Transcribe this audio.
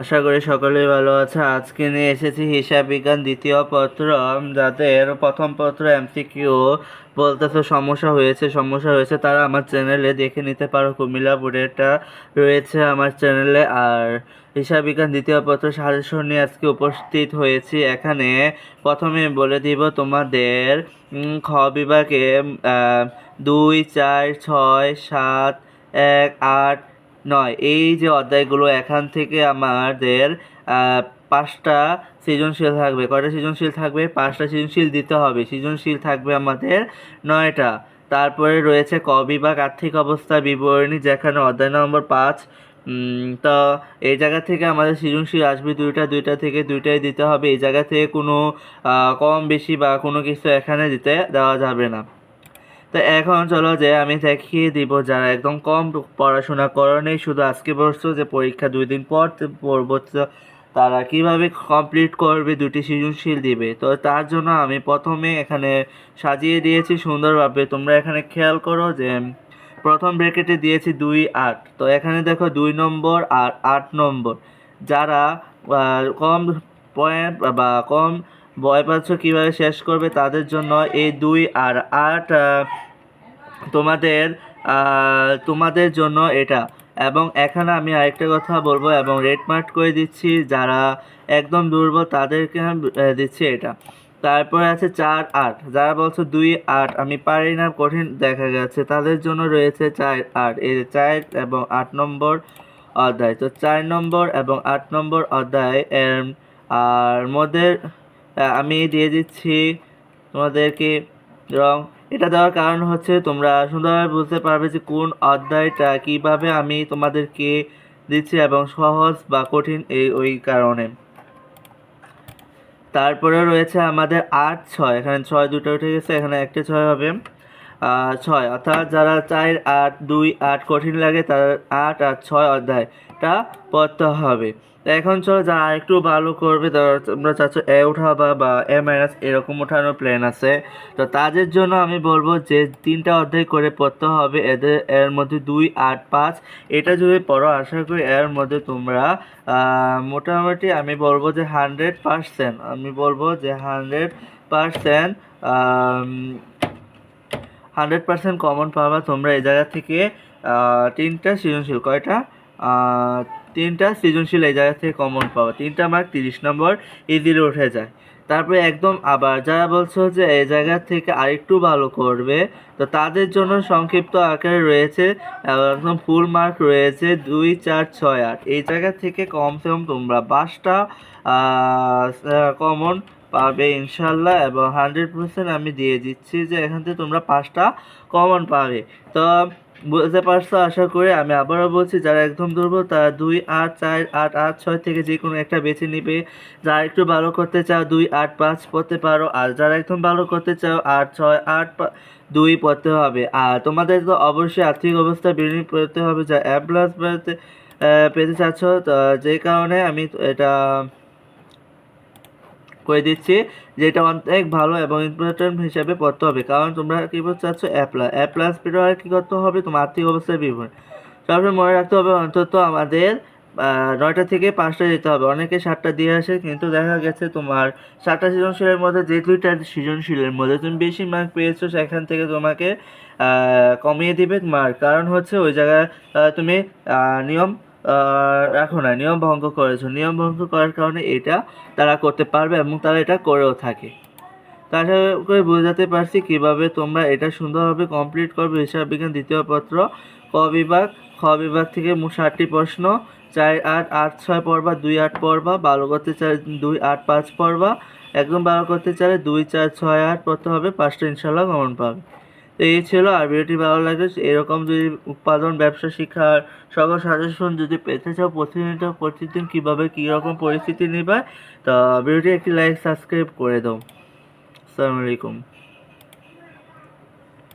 আশা করি সকলেই ভালো আছে। আজকে নিয়ে এসেছি হিসাব বিজ্ঞান দ্বিতীয় পত্র। যাদের প্রথম পত্র এমসিকিউ বলতেছে সমস্যা হয়েছে সমস্যা হয়েছে, তারা আমার চ্যানেলে দেখে নিতে পারো। কুমিল্লা বোর্ডেরটা রয়েছে আমার চ্যানেলে আর হিসাব বিজ্ঞান দ্বিতীয় পত্র সাজেশন নিয়ে আজকে উপস্থিত হয়েছি। এখানে প্রথমে বলে দিব তোমাদের খ বিভাগে দুই, চার, ছয়, সাত, এক, আট নয়, এই যে অধ্যায়গুলো, এখান থেকে আমাদের পাঁচটা সৃজনশীল থাকবে। কয়টা সৃজনশীল থাকবে? পাঁচটা সৃজনশীল দিতে হবে। সৃজনশীল থাকবে আমাদের নয়টা। তারপরে রয়েছে ক বিভাগ, আর্থিক অবস্থা বিবরণী, যেখানে অধ্যায় নম্বর পাঁচ তো এই জায়গা থেকে আমাদের সৃজনশীল আসবে দুইটা দুইটা থেকে দুইটাই দিতে হবে। এই জায়গা থেকে কোনো কম বেশি বা কোনো কিছু এখানে দিতে দেওয়া যাবে না। তো এখন চলো যে আমি দেখিয়ে দিব যারা একদম কম পড়াশোনা করেনি, শুধু আজকে বসছো যে পরীক্ষা দুই দিন পর পড়ব তারা কীভাবে কমপ্লিট করবে দুটি সৃজনশীল দিবে? তো তার জন্য আমি প্রথমে এখানে সাজিয়ে দিয়েছি সুন্দরভাবে। তোমরা এখানে খেয়াল করো যে প্রথম ব্র্যাকেটে দিয়েছি দুই আট। তো এখানে দেখো দুই নম্বর আর আট নম্বর। যারা কম পয়েন্ট বা কম বয় পাচ্ছ কীভাবে শেষ করবে তাদের জন্য এই দুই আর আট তোমাদের তোমাদের জন্য এটা। এবং এখানে আমি আরেকটা কথা বলব এবং রেড মার্ক করে দিচ্ছি, যারা একদম দুর্বল তাদেরকে আমি দিচ্ছি এটা। তারপরে আছে চার আট। যারা বলছো দুই আট, আমি পারি না, কঠিন দেখা গেছে। তাদের জন্য রয়েছে চার আট। এই চার এবং আট নম্বর অধ্যায়। তো চার নম্বর এবং আট নম্বর অধ্যায়, এর, আর মধ্যে আমি দিয়ে দিচ্ছি তোমাদেরকে রং এটা দেওয়ার কারণ হচ্ছে তোমরা সুন্দরভাবে বুঝতে পারবে যে কোন অধ্যায়টা কীভাবে আমি তোমাদেরকে দিচ্ছি এবং সহজ বা কঠিন এই ওই কারণে। তারপরে রয়েছে আমাদের আট ছয়, এখানে ছয় দুটো উঠে গেছে, এখানে একটা ছয় হবে। ছয়। অর্থাৎ যারা চার, আট, দুই, আট কঠিন লাগে, তারা আট আর ছয় অধ্যায়টা পড়তে হবে। এখন চলো যারা একটু ভালো করবে তোমরা চাচ্ছ এ উঠাবা বা এ মাইনাস এরকম ওঠানোর প্ল্যান আছে। তো তাদের জন্য আমি বলব যে তিনটা অধ্যায় করে পড়তে হবে। এদের, এর মধ্যে দুই, আট, পাঁচ, এটা যদি পড়ো, আশা করি এর মধ্যে তোমরা মোটামুটি আমি বলব যে হান্ড্রেড পার্সেন্ট আমি বলব যে hundred percent hundred percent common পাবা তোমরা এই জায়গা থেকে। তিনটা সৃজনশীল, কয়টা? তিনটা সৃজনশীল এই জায়গা থেকে কমন পাবা। তিনটা মার্ক তিরিশ নম্বর ইজিলি উঠে যায়। তারপরে একদম আবার যারা বলছো যে এই জায়গা থেকে আরেকটু ভালো করবে, তো তাদের জন্য সংক্ষিপ্ত আকারে রয়েছে একদম ফুল মার্ক রয়েছে দুই, চার, ছয়, আট। এই জায়গা থেকে কমসে কম তোমরা পাঁচটা কমন পাবে ইনশাল্লাহ এবং হান্ড্রেড পার্সেন্ট আমি দিয়ে দিচ্ছি যে এখান থেকে তোমরা পাঁচটা কমন পাবে। তো বুঝতে পারছ? আশা করি আমি আবারও বলছি, যারা একদম দুর্বল তারা দুই আট চার আট আট ছয় থেকে যে কোনো একটা বেছে নিবে। যারা একটু ভালো করতে চাও দুই আট পাঁচ পড়তে পারো, আর যারা একদম ভালো করতে চাও আট ছয় আট দুই পড়তে হবে। আর তোমাদের তো অবশ্যই আর্থিক অবস্থা বিনিয়োগ পড়তে হবে, যা অ্যাপ প্লাস পেতে পেতে চাচ্ছ। তো যে কারণে আমি এটা করে দিচ্ছি, যেটা অনেক ভালো এবং ইম্পর্টেন্ট হিসাবে পড়তে হবে। কারণ তোমরা কী বলতে চাচ্ছ? অ্যাপ প্লাস অ্যাপ কী করতে হবে? তোমার আর্থিক অবস্থার বিবরণ। সবসময় মনে রাখতে হবে, অন্তত আমাদের নয়টা থেকে পাঁচটা যেতে হবে। অনেকে সাতটা দিয়ে আসে, কিন্তু দেখা গেছে তোমার সাতটা সৃজনশীলের মধ্যে যে দুইটা সৃজনশীলের মধ্যে তুমি বেশি মার্ক পেয়েছ, সেখান থেকে তোমাকে কমিয়ে দিবে মার্ক কারণ হচ্ছে ওই জায়গায় তুমি নিয়ম রাখো না নিয়ম ভঙ্গ করেছ। নিয়ম ভঙ্গ করার কারণে এটা তারা করতে পারবে এবং তারা এটা করেও থাকে। আশা করে বোঝাতে পারছি কীভাবে তোমরা এটা সুন্দরভাবে কমপ্লিট করবে। হিসাব বিজ্ঞান দ্বিতীয় পত্র, ক বিভাগ, খ বিভাগ থেকে মোট ষাটটি প্রশ্ন, চার আট আট ছয় পড়বা, দুই আট পড়বা ভালো করতে চাই দুই আট পাঁচ পড়বা, একদম বারো করতে চাইলে দুই চার ছয় আট পড়তে হবে, পাঁচটা ইনশাল্লাহ কমন পাবে। তো এই ছিল আর ভিডিওটি ভালো লাগে এরকম যদি উৎপাদন, ব্যবসা শিক্ষার সকল সাজেশন যদি পেতে চাও, প্রতিনিয়ত, প্রতিদিন কীভাবে কী রকম পরিস্থিতি নেবে, তা ভিডিওটি একটি লাইক সাবস্ক্রাইব করে দাও। আসসালামু আলাইকুম।